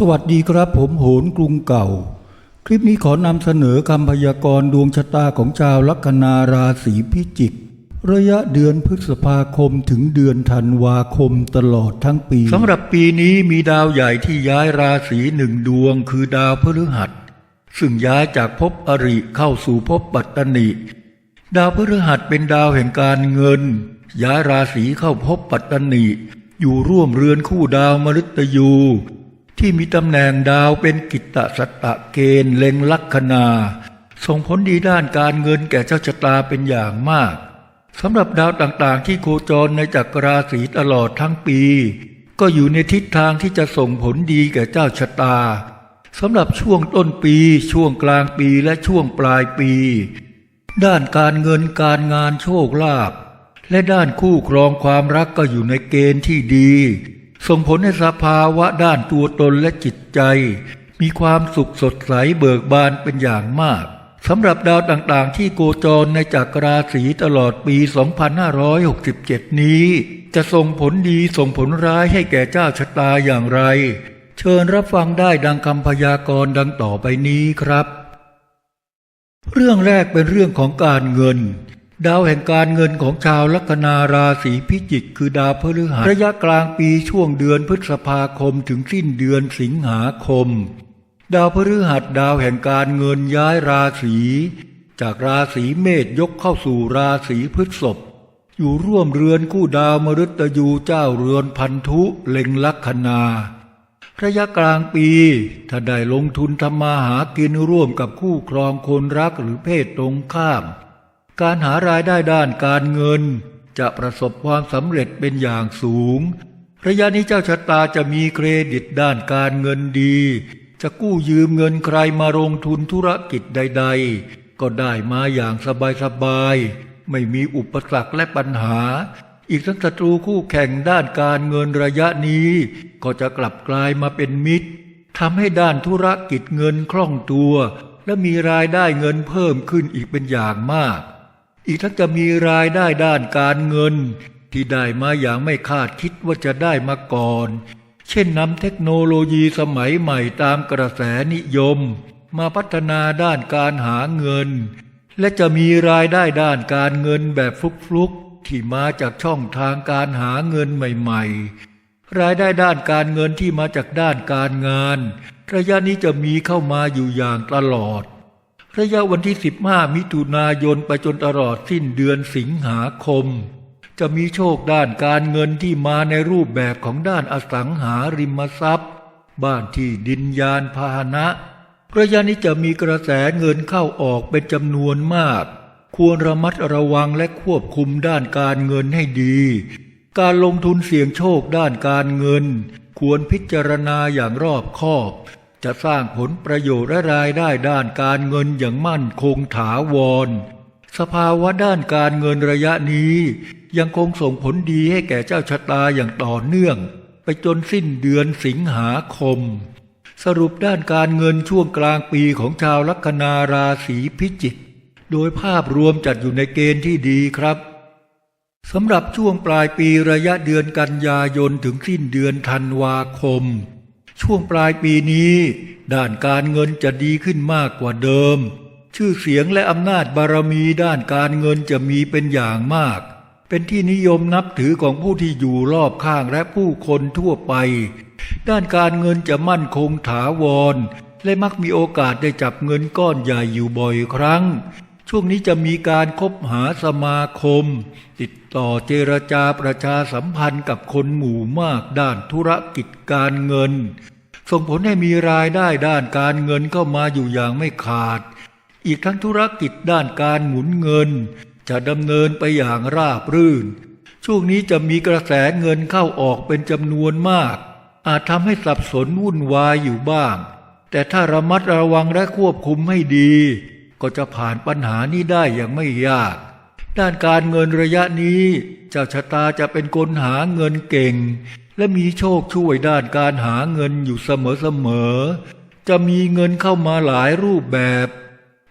สวัสดีครับผมโหนกรุงเก่า คลิปนี้ขอนำเสนอคำพยากรณ์ดวงชะตาของชาวลัคนาราศีพิจิก ระยะเดือนพฤษภาคมถึงเดือนธันวาคมตลอดทั้งปีสำหรับปีนี้มีดาวใหญ่ที่ย้ายราศีหนึ่งดวงคือดาวพฤหัส ซึ่งย้ายจากภพอริเข้าสู่ภพปัตตนิ ดาวพฤหัสเป็นดาวแห่งการเงิน ย้ายราศีเข้าภพปัตตนิอยู่ร่วมเรือนคู่ดาวมฤตยู ที่มีตำแหน่งดาวเป็นกิตตสัตตะเกณฑ์เล็งลัคนา ส่งผลดีด้านการเงินแก่เจ้าชะตาเป็นอย่างมากสำหรับดาวต่างๆ ที่โคจรในจักรราศีตลอดทั้งปี ก็อยู่ในทิศทางที่จะส่งผลดีแก่เจ้าชะตาสำหรับช่วงต้นปี ช่วงกลางปีและช่วงปลายปี ด้านการเงินการงานโชคลาภและด้านคู่ครองความรักก็อยู่ในเกณฑ์ที่ดี ส่งผลให้สภาวะด้านตัวตนและจิตใจ มีความสุขสดใสเบิกบานเป็นอย่างมากสำหรับดาวต่างๆ ที่โกจรในจักรราศีตลอดปี 2567 นี้ จะส่งผลดีส่งผลร้ายให้แก่เจ้าชะตาอย่างไร เชิญรับฟังได้ดังคำพยากรณ์ดังต่อไปนี้ครับ เรื่องแรกเป็นเรื่องของการเงิน ดาวแห่งการเงินของชาวลัคนาราศีพิจิก คือดาวพฤหัสระยะกลางปีช่วงเดือนพฤษภาคมถึงสิ้นเดือนสิงหาคม ดาวพฤหัสดาวแห่งการเงินย้ายราศีจากราศีเมษยกเข้าสู่ราศีพฤษภอยู่ร่วมเรือนคู่ดาวมฤตยูเจ้าเรือนพันธุเล็งลัคนาระยะกลางปีถ้าได้ลงทุนทำมาหากินร่วมกับคู่ครองคนรักหรือเพศตรงข้าม การหารายได้ด้านการเงิน จะประสบความสำเร็จเป็นอย่างสูง ระยะนี้เจ้าชะตาจะมีเครดิตด้านการเงินดี จะกู้ยืมเงินใครมาลงทุนธุรกิจใด ๆ ก็ได้มาอย่างสบายๆ ไม่มีอุปสรรคและปัญหา อีกทั้งศัตรูคู่แข่งด้านการเงินระยะนี้ ก็จะกลับกลายมาเป็นมิตรทำให้ด้านธุรกิจเงินคล่องตัว และมีรายได้เงินเพิ่มขึ้นอีกเป็นอย่างมาก อีกทั้งจะมีรายได้ด้านการเงิน ที่ได้มาอย่างไม่คาดคิดว่าจะได้มาก่อน เช่นนำเทคโนโลยีสมัยใหม่ตามกระแสนิยม มาพัฒนาด้านการหาเงิน และจะมีรายได้ด้านการเงินแบบฟลุกๆที่มาจากช่องทางการหาเงินใหม่ๆ รายได้ด้านการเงินที่มาจากด้านการงาน ระยะนี้จะมีเข้ามาอยู่อย่างตลอด ระยะวันที่ 15 มิถุนายนไปจนตลอดสิ้นเดือนสิงหาคม จะมีโชคด้านการเงินที่มาในรูปแบบของด้านอสังหาริมทรัพย์ บ้านที่ดินยานพาหนะระยะนี้จะมีกระแสเงินเข้าออกเป็นจำนวนมาก ควรระมัดระวังและควบคุมด้านการเงินให้ดี การลงทุนเสี่ยงโชคด้านการเงิน ควรพิจารณาอย่างรอบคอบ จะสร้างผลประโยชน์และรายได้ด้านการเงินอย่างมั่นคงถาวร สภาวะด้านการเงินระยะนี้ ยังคงส่งผลดีให้แก่เจ้าชะตาอย่างต่อเนื่อง ไปจนสิ้นเดือนสิงหาคม สรุปด้านการเงินช่วงกลางปีของชาวลัคนาราศีพิจิกโดยภาพรวมจัดอยู่ในเกณฑ์ที่ดีครับสำหรับช่วงปลายปีระยะเดือนกันยายนถึงสิ้นเดือนธันวาคม ช่วงปลายปีนี้ ด้านการเงินจะดีขึ้นมากกว่าเดิม ชื่อเสียงและอำนาจบารมีด้านการเงินจะมีเป็นอย่างมาก เป็นที่นิยมนับถือของผู้ที่อยู่รอบข้างและผู้คนทั่วไป ด้านการเงินจะมั่นคงถาวร และมักมีโอกาสได้จับเงินก้อนใหญ่อยู่บ่อยครั้ง ช่วงนี้จะมีการคบหาสมาคม ติดต่อเจรจาประชาสัมพันธ์กับคนหมู่มากด้านธุรกิจการเงิน ส่งผลให้มีรายได้ด้านการเงินเข้ามาอยู่อย่างไม่ขาด อีกทั้งธุรกิจด้านการหมุนเงิน จะดำเนินไปอย่างราบรื่น ช่วงนี้จะมีกระแสเงินเข้าออกเป็นจำนวนมาก อาจทำให้สับสนวุ่นวายอยู่บ้าง แต่ถ้าระมัดระวังและควบคุมให้ดี ก็จะผ่านปัญหานี้ได้อย่างไม่ยาก ด้านการเงินระยะนี้ เจ้าชะตาจะเป็นคนหาเงินเก่ง และมีโชคช่วยด้านการหาเงินอยู่เสมอๆจะมีเงินเข้ามาหลายรูปแบบ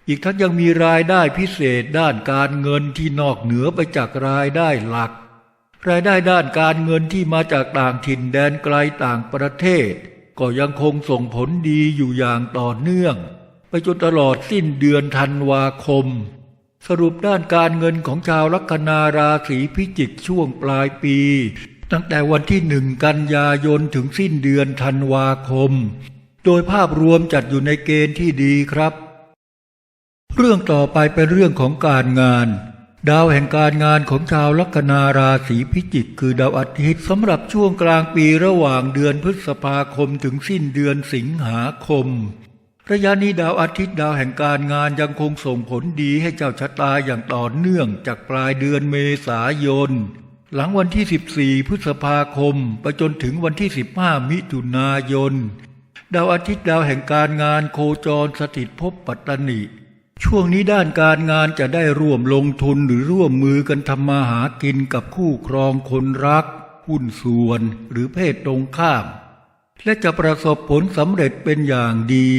อีกทั้งยังมีรายได้พิเศษด้านการเงินที่นอกเหนือไปจากรายได้หลัก รายได้ด้านการเงินที่มาจากต่างถิ่นแดนไกลต่างประเทศ ก็ยังคงส่งผลดีอยู่อย่างต่อเนื่อง ไปจนตลอดสิ้นเดือนธันวาคม สรุปด้านการเงินของชาวลัคนาราศีพิจิกช่วงปลายปี ตั้งแต่วันที่หนึ่งกันยายนถึงสิ้นเดือนธันวาคม โดยภาพรวมจัดอยู่ในเกณฑ์ที่ดีครับ เรื่องต่อไปเป็นเรื่องของการงานดาวแห่งการงานของชาวลัคนาราศีพิจิก คือดาวอาทิตย์สำหรับช่วงกลางปีระหว่างเดือนพฤษภาคมถึงสิ้นเดือนสิงหาคม ระยะนี้ดาวอาทิตย์ดาวแห่งการงานยังคงส่งผลดีให้เจ้าชะตาอย่างต่อเนื่องจากปลายเดือนเมษายน หลังวันที่ 14 พฤษภาคม ไปจนถึงวันที่ 15 มิถุนายน ดาวอาทิตย์ดาวแห่งการงานโคจรสถิตภพปัตตนิ ช่วงนี้ด้านการงานจะได้ร่วมลงทุนหรือร่วมมือกันทำมาหากินกับคู่ครองคนรัก หุ้นส่วนหรือเพศตรงข้าม และจะประสบผลสำเร็จเป็นอย่างดี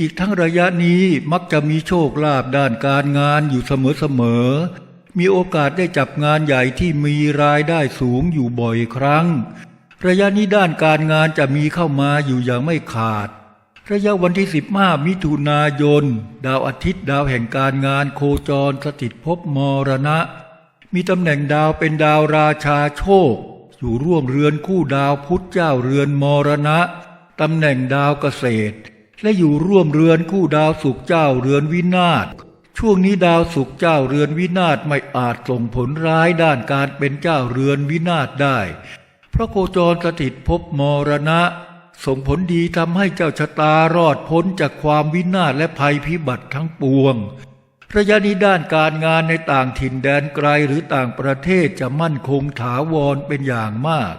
อีกทั้งระยะนี้มักจะมีโชคลาภด้านการงานอยู่เสมอๆ มีโอกาสได้จับงานใหญ่ที่มีรายได้สูงอยู่บ่อยครั้ง ระยะนี้ด้านการงานจะมีเข้ามาอยู่อย่างไม่ขาด ระยะวันที่ 15 มิถุนายน ดาวอาทิตย์ดาวแห่งการงานโคจรสถิตภพมรณะ มีตำแหน่งดาวเป็นดาวราชาโชค อยู่ร่วมเรือนคู่ดาวพุธเจ้าเรือนมรณะตำแหน่งดาวเกษตร และอยู่ร่วมเรือนคู่ดาวสุขเจ้าเรือนวินาศช่วงนี้ดาวสุขเจ้าเรือนวินาศไม่อาจส่งผลร้ายด้านการเป็นเจ้าเรือนวินาศได้ เพราะโคจรสถิตภพมรณะ ส่งผลดีทำให้เจ้าชะตารอดพ้นจากความวินาศและภัยพิบัติทั้งปวง ระยะนี้ด้านการงานในต่างถิ่นแดนไกลหรือต่างประเทศจะมั่นคงถาวรเป็นอย่างมาก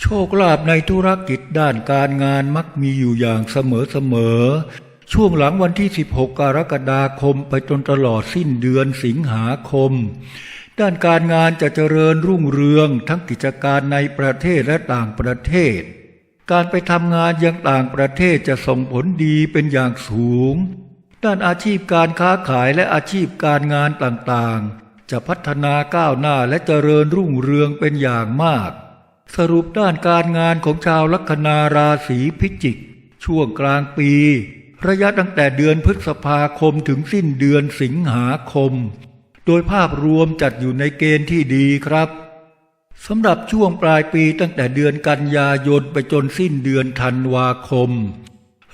โชคลาภในธุรกิจด้านการงานมักมีอยู่อย่างเสมอๆช่วงหลังวันที่ 16 กรกฎาคมไปจนตลอดสิ้นเดือนสิงหาคม ด้านการงานจะเจริญรุ่งเรืองทั้งกิจการในประเทศและต่างประเทศ การไปทำงานยังต่างประเทศจะส่งผลดีเป็นอย่างสูง ด้านอาชีพการค้าขายและอาชีพการงานต่างๆ จะพัฒนาก้าวหน้าและเจริญรุ่งเรืองเป็นอย่างมาก สรุปด้านการงานของชาวลัคนาราศีพิจิก ช่วงกลางปี ระยะตั้งแต่เดือนพฤษภาคมถึงสิ้นเดือนสิงหาคม โดยภาพรวมจัดอยู่ในเกณฑ์ที่ดีครับสำหรับช่วงปลายปีตั้งแต่เดือนกันยายนไปจนสิ้นเดือนธันวาคม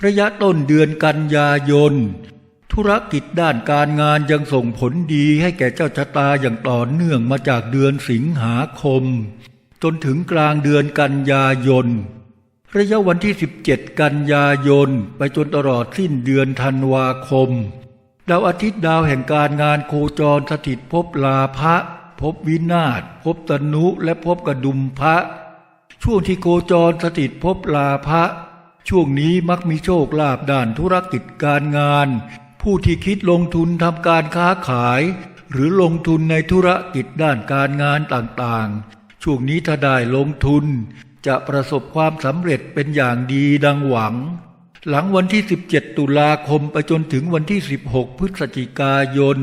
ระยะต้นเดือนกันยายน ธุรกิจด้านการงานยังส่งผลดีให้แก่เจ้าชะตาอย่างต่อเนื่องมาจากเดือนสิงหาคม จนถึงกลางเดือนกันยายน ระยะวันที่ 17 กันยายน ไปจนตลอดสิ้นเดือนธันวาคม ดาวอาทิตย์ดาวแห่งการงานโคจรสถิตภพลาภะภพวินาศภพตนุและภพกระดุมพระ ช่วงที่โคจรสถิตภพลาภะช่วงนี้มักมีโชคลาภด้านธุรกิจการงาน ผู้ที่คิดลงทุนทำการค้าขาย หรือลงทุนในธุรกิจด้านการงานต่างๆ ช่วงนี้ถ้าได้ลงทุน จะประสบความสำเร็จเป็นอย่างดีดังหวัง หลังวันที่ 17 ตุลาคมไปจนถึงวันที่ 16 พฤศจิกายน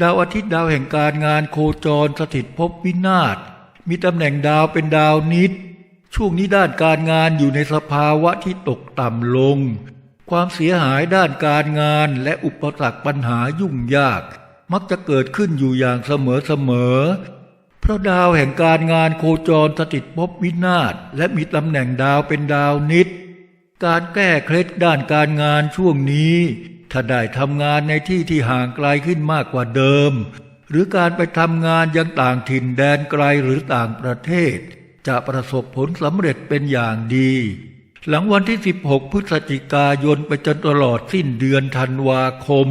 ดาวอาทิตย์ดาวแห่งการงานโคจรสถิตภพวินาศมีตำแหน่งดาวเป็นดาวนิด ช่วงนี้ด้านการงานอยู่ในสภาวะที่ตกต่ำลง ความเสียหายด้านการงานและอุปสรรคปัญหายุ่งยาก มักจะเกิดขึ้นอยู่อย่างเสมอๆ เพราะดาวแห่งการงานโคจรสถิตภพวินาศและมีตำแหน่งดาวเป็นดาวนิด การแก้เคล็ดด้านการงานช่วงนี้ ถ้าได้ทำงานในที่ที่ห่างไกลขึ้นมากกว่าเดิม หรือการไปทำงานยังต่างถิ่นแดนไกลหรือต่างประเทศ จะประสบผลสำเร็จเป็นอย่างดี หลังวันที่ 16 พฤศจิกายนไปจนตลอดสิ้นเดือนธันวาคม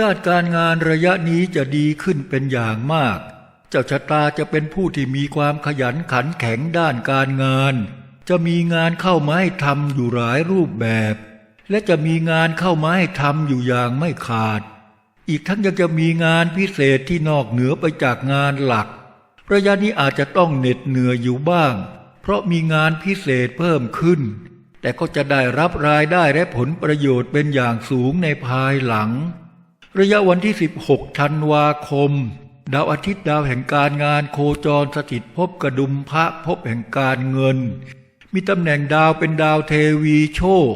ด้านการงานระยะนี้จะดีขึ้นเป็นอย่างมาก เจ้าชะตาจะเป็นผู้ที่มีความขยันขันแข็งด้านการงาน จะมีงานเข้ามาให้ทำอยู่หลายรูปแบบ และจะมีงานเข้ามาให้ทำอยู่อย่างไม่ขาด อีกทั้งยังจะมีงานพิเศษที่นอกเหนือไปจากงานหลัก ระยะนี้อาจจะต้องเหน็ดเหนื่อยอยู่บ้าง เพราะมีงานพิเศษเพิ่มขึ้น แต่ก็จะได้รับรายได้และผลประโยชน์เป็นอย่างสูงในภายหลัง ระยะวันที่ 16 ธันวาคม ดาวอาทิตย์ดาวแห่งการงานโคจรสถิตภพกระดุมพระภพแห่งการเงิน มีตำแหน่งดาวเป็นดาวเทวีโชค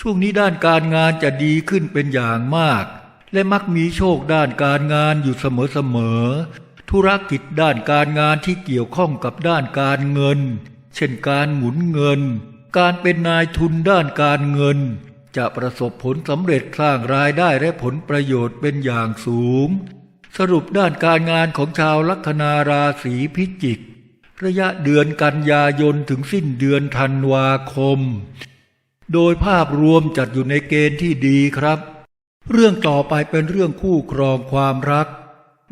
ช่วงนี้ด้านการงานจะดีขึ้นเป็นอย่างมาก และมักมีโชคด้านการงานอยู่เสมอๆธุรกิจด้านการงานที่เกี่ยวข้องกับด้านการเงิน เช่นการหมุนเงิน การเป็นนายทุนด้านการเงิน จะประสบผลสำเร็จสร้างรายได้และผลประโยชน์เป็นอย่างสูง สรุปด้านการงานของชาวลัคนาราศีพิจิก ระยะเดือนกันยายนถึงสิ้นเดือนธันวาคม โดยภาพรวมจัดอยู่ในเกณฑ์ที่ดีครับ เรื่องต่อไปเป็นเรื่องคู่ครองความรัก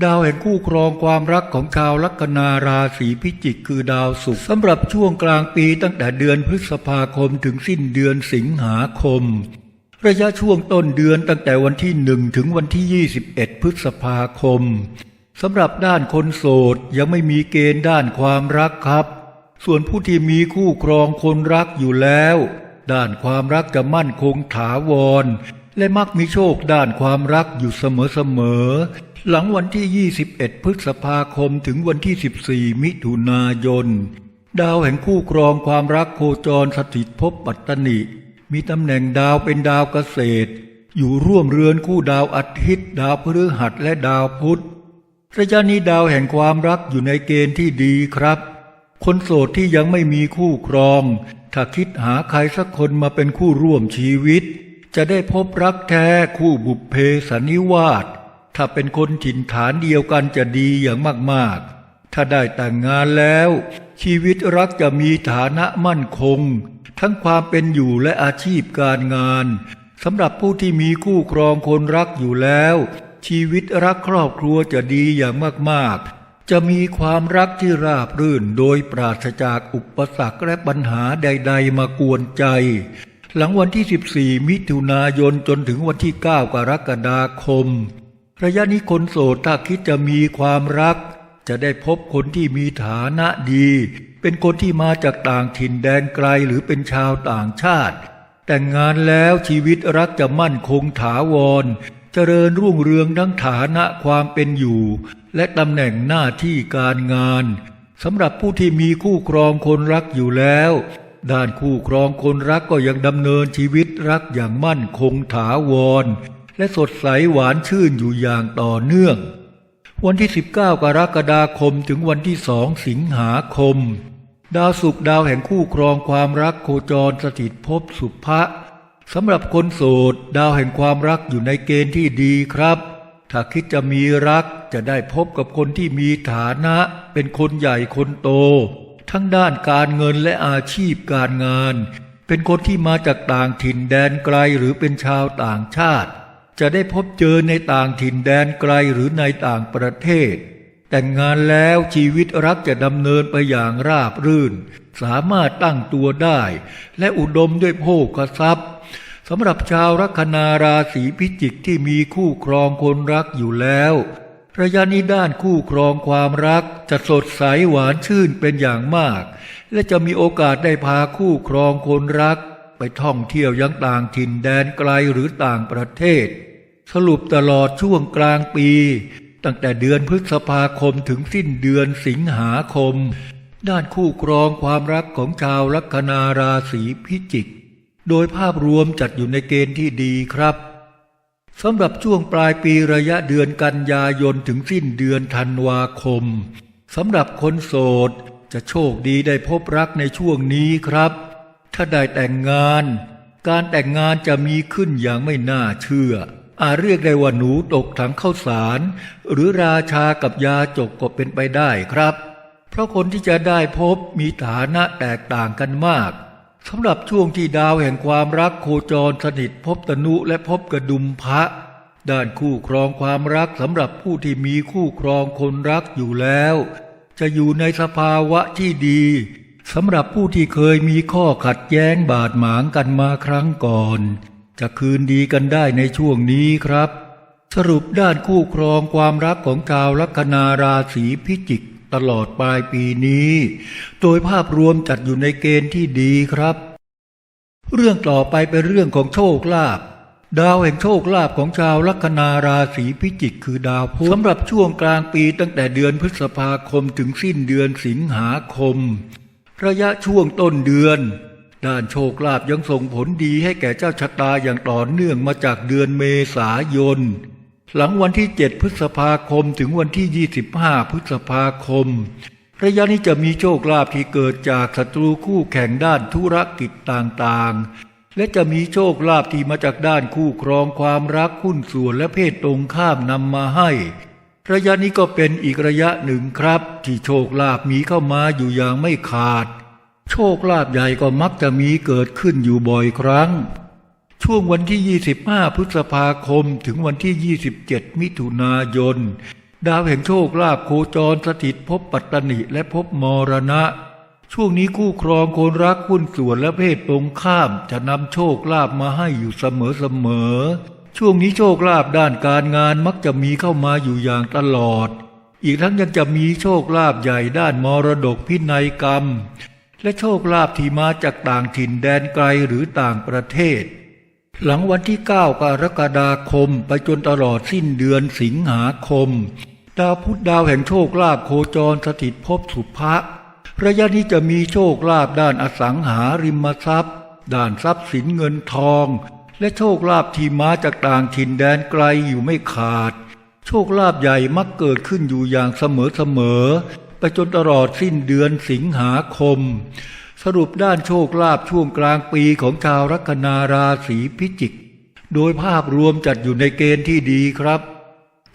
ดาวแห่งคู่ครองความรักของชาวลัคนาราศีพิจิก คือดาวศุกร์สำหรับช่วงกลางปีตั้งแต่เดือนพฤษภาคมถึงสิ้นเดือนสิงหาคม ระยะช่วงต้นเดือนตั้งแต่วันที่หนึ่งถึงวันที่ 21 พฤษภาคมสำหรับด้านคนโสดยังไม่มีเกณฑ์ด้านความรักครับ ส่วนผู้ที่มีคู่ครองคนรักอยู่แล้ว ด้านความรักจะมั่นคงถาวร และมักมีโชคด้านความรักอยู่เสมอๆหลังวันที่ 21 พฤษภาคมถึงวันที่ 14 มิถุนายน ดาวแห่งคู่ครองความรักโคจรสถิตภพปัตตนิ มีตำแหน่งดาวเป็นดาวเกษตร อยู่ร่วมเรือนคู่ดาวอาทิตย์ ดาวพฤหัสและดาวพุธระยะนี้ดาวแห่งความรักอยู่ในเกณฑ์ที่ดีครับ คนโสดที่ยังไม่มีคู่ครอง ถ้าคิดหาใครสักคนมาเป็นคู่ร่วมชีวิต จะได้พบรักแท้คู่บุพเพสันนิวาสถ้าเป็นคนถิ่นฐานเดียวกันจะดีอย่างมากๆ ถ้าได้แต่งงานแล้ว ชีวิตรักจะมีฐานะมั่นคง ทั้งความเป็นอยู่และอาชีพการงานสำหรับผู้ที่มีคู่ครองคนรักอยู่แล้ว ชีวิตรักครอบครัวจะดีอย่างมากๆ จะมีความรักที่ราบรื่นโดยปราศจากอุปสรรคและปัญหาใด ๆ มากวนใจ หลังวันที่ 14 มิถุนายนจนถึงวันที่ 9 กรกฎาคม ระยะนี้คนโสดถ้าคิดจะมีความรัก จะได้พบคนที่มีฐานะดี เป็นคนที่มาจากต่างถิ่นแดนไกลหรือเป็นชาวต่างชาติ แต่งงานแล้วชีวิตรักจะมั่นคงถาวร เจริญรุ่งเรืองทั้งฐานะความเป็นอยู่ และตำแหน่งหน้าที่การงานสำหรับผู้ที่มีคู่ครองคนรักอยู่แล้ว ด้านคู่ครองคนรักก็ยังดำเนินชีวิตรักอย่างมั่นคงถาวร และสดใสหวานชื่นอยู่อย่างต่อเนื่อง วันที่ 19 กรกฎาคมถึงวันที่2สิงหาคม ดาวศุกดาวแห่งคู่ครองความรักโคจรสถิตภพสุภะสำหรับคนโสด ดาวแห่งความรักอยู่ในเกณฑ์ที่ดีครับ ถ้าคิดจะมีรักจะได้พบกับคนที่มีฐานะ เป็นคนใหญ่คนโต ทั้งด้านการเงินและอาชีพการงาน เป็นคนที่มาจากต่างถิ่นแดนไกลหรือเป็นชาวต่างชาติ จะได้พบเจอในต่างถิ่นแดนไกลหรือในต่างประเทศ แต่งงานแล้วชีวิตรักจะดำเนินไปอย่างราบรื่น สามารถตั้งตัวได้ และอุดมด้วยโภคทรัพย์สำหรับชาวลัคนาราศีพิจิกที่มีคู่ครองคนรักอยู่แล้วระยะนี้ด้านคู่ครองความรักจะสดใสหวานชื่นเป็นอย่างมาก และจะมีโอกาสได้พาคู่ครองคนรัก ไปท่องเที่ยวยังต่างถิ่นแดนไกลหรือต่างประเทศ สรุปตลอดช่วงกลางปี ตั้งแต่เดือนพฤษภาคมถึงสิ้นเดือนสิงหาคม ด้านคู่ครองความรักของชาวลัคนาราศีพิจิก โดยภาพรวมจัดอยู่ในเกณฑ์ที่ดีครับสำหรับช่วงปลายปีระยะเดือนกันยายนถึงสิ้นเดือนธันวาคมสำหรับคนโสดจะโชคดีได้พบรักในช่วงนี้ครับ ถ้าได้แต่งงาน การแต่งงานจะมีขึ้นอย่างไม่น่าเชื่อ อาจเรียกได้ว่าหนูตกถังข้าวสาร หรือราชากับยาจกก็เป็นไปได้ครับ เพราะคนที่จะได้พบมีฐานะแตกต่างกันมากสำหรับช่วงที่ดาวแห่งความรักโคจรสนิทพบตนุและพบกระดุมพระ ด้านคู่ครองความรักสำหรับผู้ที่มีคู่ครองคนรักอยู่แล้ว จะอยู่ในสภาวะที่ดีสำหรับผู้ที่เคยมีข้อขัดแย้งบาดหมางกันมาครั้งก่อน จะคืนดีกันได้ในช่วงนี้ครับ สรุปด้านคู่ครองความรักของชาวลัคนาราศีพิจิกตลอดปลายปีนี้ โดยภาพรวมจัดอยู่ในเกณฑ์ที่ดีครับ เรื่องต่อไปเป็นเรื่องของโชคลาภดาวแห่งโชคลาภของชาวลัคนาราศีพิจิกคือดาวพุธสำหรับช่วงกลางปีตั้งแต่เดือนพฤษภาคมถึงสิ้นเดือนสิงหาคม ระยะช่วงต้นเดือน ด้านโชคลาภยังส่งผลดีให้แก่เจ้าชะตาอย่างต่อเนื่องมาจากเดือนเมษายน หลังวันที่ 7 พฤษภาคมถึงวันที่ 25 พฤษภาคม ระยะนี้จะมีโชคลาภที่เกิดจากศัตรูคู่แข่งด้านธุรกิจต่างๆ และจะมีโชคลาภที่มาจากด้านคู่ครองความรักหุ้นส่วนและเพศตรงข้ามนำมาให้ ระยะนี้ก็เป็นอีกระยะหนึ่งครับ ที่โชคลาภมีเข้ามาอยู่อย่างไม่ขาด โชคลาภใหญ่ก็มักจะมีเกิดขึ้นอยู่บ่อยครั้ง ช่วงวันที่ 25 พฤษภาคมถึงวันที่ 27 มิถุนายน ดาวแห่งโชคลาภโคจรสถิตภพปัตตนิและภพมรณะ ช่วงนี้คู่ครองคนรักหุ้นส่วนและเพศตรงข้ามจะนำโชคลาภมาให้อยู่เสมอๆช่วงนี้โชคลาภด้านการงานมักจะมีเข้ามาอยู่อย่างตลอด อีกทั้งยังจะมีโชคลาภใหญ่ด้านมรดกพินัยกรรม และโชคลาภที่มาจากต่างถิ่นแดนไกลหรือต่างประเทศ หลังวันที่ 9 กรกฎาคมไปจนตลอดสิ้นเดือนสิงหาคม ดาวพุธดาวแห่งโชคลาภโคจรสถิตภพสุภะระยะนี้จะมีโชคลาภด้านอสังหาริมทรัพย์ ด้านทรัพย์สินเงินทอง และโชคลาภที่มาจากต่างถิ่นแดนไกลอยู่ไม่ขาด โชคลาภใหญ่มักเกิดขึ้นอยู่อย่างเสมอๆ ไปจนตลอดสิ้นเดือนสิงหาคม สรุปด้านโชคลาภช่วงกลางปีของชาวลัคนาราศีพิจิก โดยภาพรวมจัดอยู่ในเกณฑ์ที่ดีครับ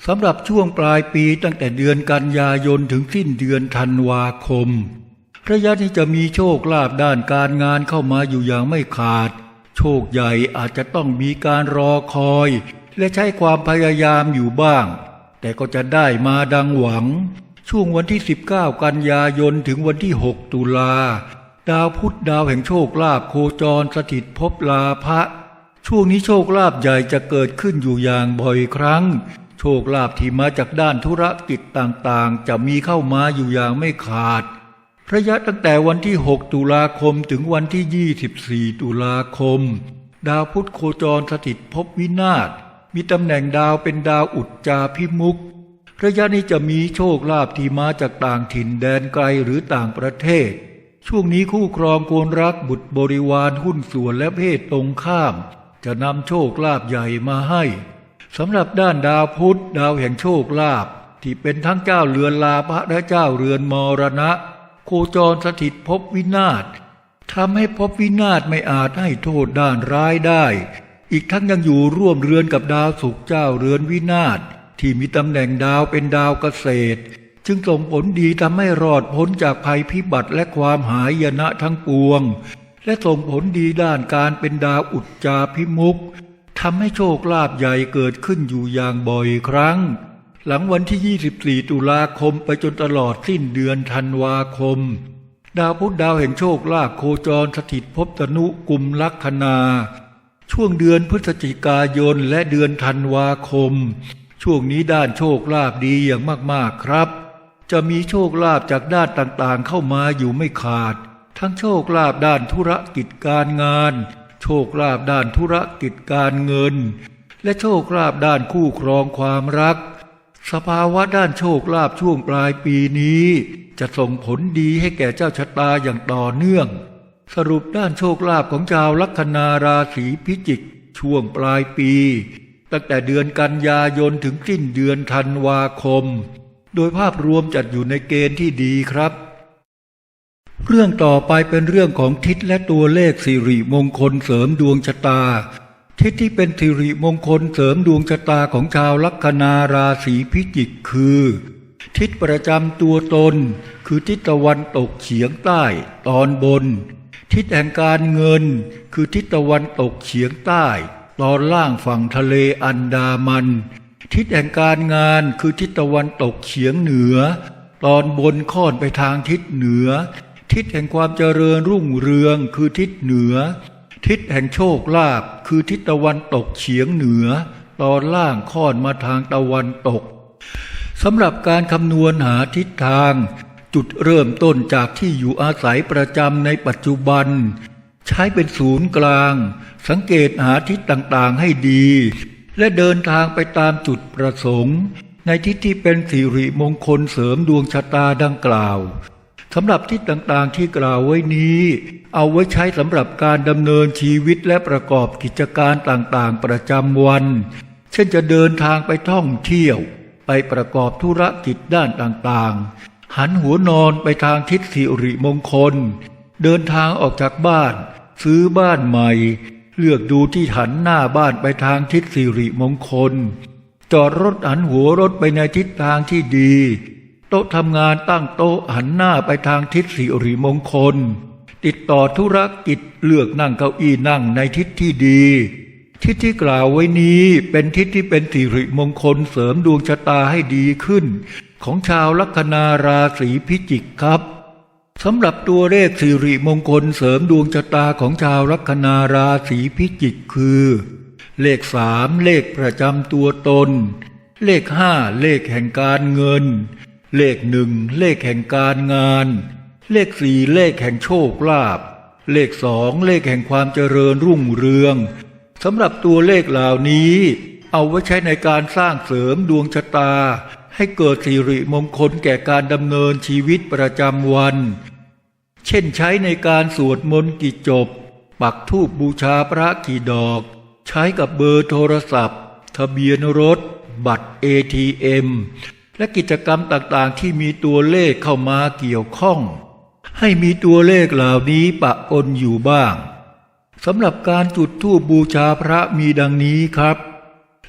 สำหรับช่วงปลายปีตั้งแต่เดือนกันยายนถึงสิ้นเดือนธันวาคม ระยะนี้จะมีโชคลาภด้านการงานเข้ามาอยู่อย่างไม่ขาด โชคใหญ่อาจจะต้องมีการรอคอย และใช้ความพยายามอยู่บ้าง แต่ก็จะได้มาดังหวัง ช่วงวันที่ 19 กันยายนถึงวันที่ 6 ตุลา ดาวพุธดาวแห่งโชคลาภโคจรสถิตภพลาภะช่วงนี้โชคลาภใหญ่จะเกิดขึ้นอยู่อย่างบ่อยครั้ง โชคลาภที่มาจากด้านธุรกิจต่างๆ จะมีเข้ามาอยู่อย่างไม่ขาด ระยะตั้งแต่วันที่ 6 ตุลาคมถึงวันที่ 24 ตุลาคม ดาวพุธโคจรสถิตภพวินาศมีตำแหน่งดาวเป็นดาวอุจจาพิมุก ระยะนี้จะมีโชคลาภที่มาจากต่างถิ่นแดนไกลหรือต่างประเทศ ช่วงนี้คู่ครองโกนรักบุตรบริวารหุ้นส่วนและเพศตรงข้าม จะนำโชคลาภใหญ่มาให้สำหรับด้านดาวพุธดาวแห่งโชคลาภที่เป็นทั้งเจ้าเรือนลาภะและเจ้าเรือนมรณะ โคจรสถิตภพวินาศทำให้ภพวินาศไม่อาจให้โทษด้านร้ายได้ อีกทั้งยังอยู่ร่วมเรือนกับดาวศุกร์เจ้าเรือนวินาศ ที่มีตำแหน่งดาวเป็นดาวเกษตร จึงส่งผลดีทำให้รอดพ้นจากภัยพิบัติและความหายนะทั้งปวง และส่งผลดีด้านการเป็นดาวอุจจาพิมุกทำให้โชคลาภใหญ่เกิดขึ้นอยู่อย่างบ่อยครั้ง หลังวันที่ 24 ตุลาคมไปจนตลอดสิ้นเดือนธันวาคม ดาวพุธดาวแห่งโชคลาภโคจรสถิตภพตนุกุมลัคนา ช่วงเดือนพฤศจิกายนและเดือนธันวาคม ช่วงนี้ด้านโชคลาภดีอย่างมากๆครับ จะมีโชคลาภจากด้านต่างๆเข้ามาอยู่ไม่ขาด ทั้งโชคลาภด้านธุรกิจการงาน โชคลาภด้านธุรกิจการเงิน และโชคลาภด้านคู่ครองความรัก สภาวะด้านโชคลาภช่วงปลายปีนี้ จะส่งผลดีให้แก่เจ้าชะตาอย่างต่อเนื่อง สรุปด้านโชคลาภของชาวลัคนาราศีพิจิก ช่วงปลายปี ตั้งแต่เดือนกันยายนถึงสิ้นเดือนธันวาคม โดยภาพรวมจัดอยู่ในเกณฑ์ที่ดีครับ เรื่องต่อไปเป็นเรื่องของทิศและตัวเลขสิริมงคลเสริมดวงชะตา ทิศที่เป็นสิริมงคลเสริมดวงชะตาของชาวลัคนาราศีพิจิกคือ ทิศประจำตัวตน คือทิศตะวันตกเฉียงใต้ ตอนบน ทิศแห่งการเงิน คือทิศตะวันตกเฉียงใต้ ตอนล่างฝั่งทะเลอันดามัน ทิศแห่งการงานคือทิศตะวันตกเฉียงเหนือ ตอนบนค่อนไปทางทิศเหนือ ทิศแห่งความเจริญรุ่งเรืองคือทิศเหนือ ทิศแห่งโชคลาภคือทิศตะวันตกเฉียงเหนือ ตอนล่างค่อนมาทางตะวันตกสำหรับการคำนวณหาทิศทาง จุดเริ่มต้นจากที่อยู่อาศัยประจำในปัจจุบัน ใช้เป็นศูนย์กลาง สังเกตหาทิศต่างๆให้ดี และเดินทางไปตามจุดประสงค์ ในทิศที่เป็นสิริมงคลเสริมดวงชะตาดังกล่าวสำหรับทิศต่างๆที่กล่าวไว้นี้ เอาไว้ใช้สำหรับการดำเนินชีวิตและประกอบกิจการต่างๆ ประจำวัน เช่นจะเดินทางไปท่องเที่ยว ไปประกอบธุรกิจด้านต่างๆ หันหัวนอนไปทางทิศสิริมงคล เดินทางออกจากบ้าน ซื้อบ้านใหม่ เลือกดูที่หันหน้าบ้านไปทางทิศสิริมงคล จอดรถหันหัวรถไปในทิศทางที่ดี โต๊ะทำงานตั้งโต๊ะหันหน้าไปทางทิศสิริมงคล ติดต่อธุรกิจเลือกนั่งเก้าอี้นั่งในทิศที่ดี ทิศที่กล่าวไว้นี้เป็นทิศที่เป็นสิริมงคลเสริมดวงชะตาให้ดีขึ้น ของชาวลัคนาราศีพิจิกครับ สำหรับตัวเลขสิริมงคลเสริมดวงชะตาของชาวลัคนาราศีพิจิกคือ เลขสามเลขประจำตัวตน เลขห้าเลขแห่งการเงิน เลขหนึ่งเลขแห่งการงาน เลขสี่เลขแห่งโชคลาภเลขสองเลขแห่งความเจริญรุ่งเรืองสำหรับตัวเลขเหล่านี้ เอาไว้ใช้ในการสร้างเสริมดวงชะตา ให้เกิดสิริมงคลแก่การดำเนินชีวิตประจำวัน เช่นใช้ในการสวดมนต์กิจจบ ปักธูปบูชาพระกี่ดอก ใช้กับเบอร์โทรศัพท์ ทะเบียนรถ บัตร ATM และกิจกรรมต่างๆที่มีตัวเลขเข้ามาเกี่ยวข้อง ให้มีตัวเลขเหล่านี้ปะปนอยู่บ้างสำหรับการจุดธูปบูชาพระมีดังนี้ครับ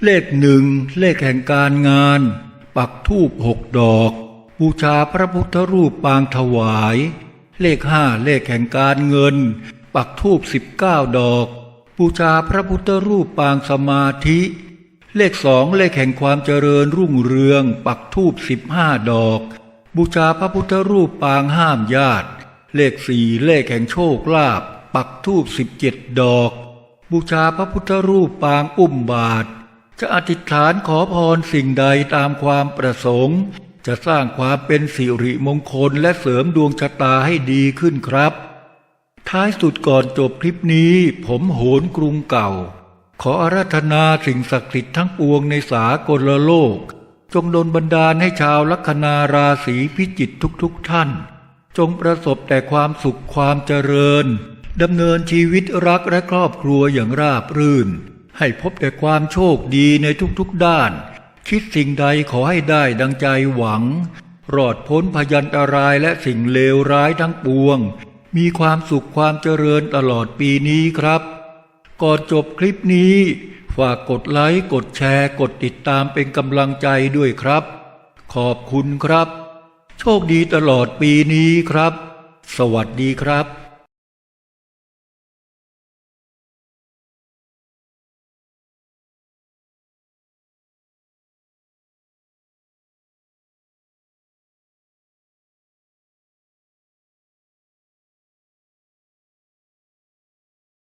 เลขหนึ่งเลขแห่งการงาน ปักธูปหกดอก บูชาพระพุทธรูปปางถวาย เลขห้าเลขแห่งการเงิน ปักธูปสิบเก้าดอก บูชาพระพุทธรูปปางสมาธิ เลขสองเลขแห่งความเจริญรุ่งเรือง ปักธูปสิบห้าดอก บูชาพระพุทธรูปปางห้ามญาติ เลขสี่เลขแห่งโชคลาภปักธูปสิบเจ็ดดอก บูชาพระพุทธรูปปางอุ้มบาท จะอธิษฐานขอพรสิ่งใดตามความประสงค์ จะสร้างความเป็นสิริมงคลและเสริมดวงชะตาให้ดีขึ้นครับ ท้ายสุดก่อนจบคลิปนี้ ผมโหนกรุงเก่า ขออาราธนาสิ่งศักดิ์สิทธิ์ทั้งปวงในสากลโลก จงดลบันดาลให้ชาวลัคนาราศีพิจิตทุกๆทท่าน จงประสบแต่ความสุขความเจริญดำเนินชีวิตรักและครอบครัวอย่างราบรื่น ให้พบแต่ความโชคดีในทุกๆด้าน คิดสิ่งใดขอให้ได้ดังใจหวัง รอดพ้นพยันตรายและสิ่งเลวร้ายทั้งปวง มีความสุขความเจริญตลอดปีนี้ครับ ก่อนจบคลิปนี้ ฝากกดไลค์กดแชร์กดติดตามเป็นกำลังใจด้วยครับ ขอบคุณครับ โชคดีตลอดปีนี้ครับ สวัสดีครับ